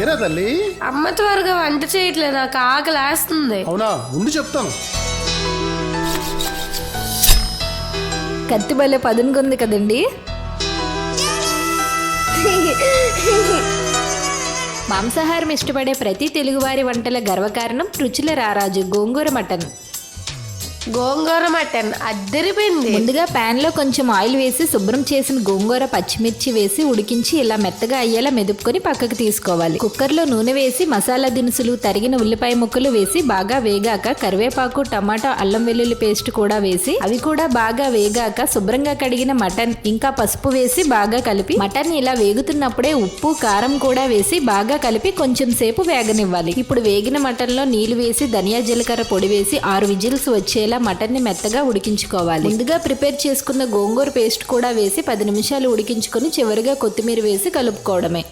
ఏరా తల్లి? అమ్మ త్వరగా వంట చేయట్లేదు నాకు ఆకలి వేస్తుంది అవునా? ఉండి చెప్తాను కత్తి భలే పదునుకుంది కదండి. మాంసాహారం ఇష్టపడే ప్రతి తెలుగువారి వంటల గర్వకారణం రుచుల రారాజు గోంగూర మటన్. గోంగూర మటన్ అద్దరిపోయింది. ముందుగా ప్యాన్లో కొంచెం ఆయిల్ వేసి శుభ్రం చేసిన గోంగూర పచ్చిమిర్చి వేసి ఉడికించి ఇలా మెత్తగా అయ్యేలా మెదుపుకొని పక్కకు తీసుకోవాలి. కుక్కర్లో నూనె వేసి మసాలా దినుసులు తరిగిన ఉల్లిపాయ ముక్కలు వేసి బాగా వేగాక కరివేపాకు టమాటా అల్లం వెల్లుల్లి పేస్ట్ కూడా వేసి అవి కూడా బాగా వేగాక శుభ్రంగా కడిగిన మటన్ ఇంకా పసుపు వేసి బాగా కలిపి మటన్ ఇలా వేగుతున్నప్పుడే ఉప్పు కారం కూడా వేసి బాగా కలిపి కొంచెం సేపు వేగనివ్వాలి. ఇప్పుడు వేగిన మటన్లో నీళ్ళు వేసి ధనియా జీలకర్ర పొడి వేసి ఆరు విజిల్స్ వచ్చేలా మటన్ని మెత్తగా ఉడికించుకోవాలి. ముందుగా ప్రిపేర్ చేసుకున్న గోంగూర పేస్ట్ కూడా వేసి పది నిమిషాలు ఉడికించుకొని చివరిగా కొత్తిమీర వేసి కలుపుకోవడమే.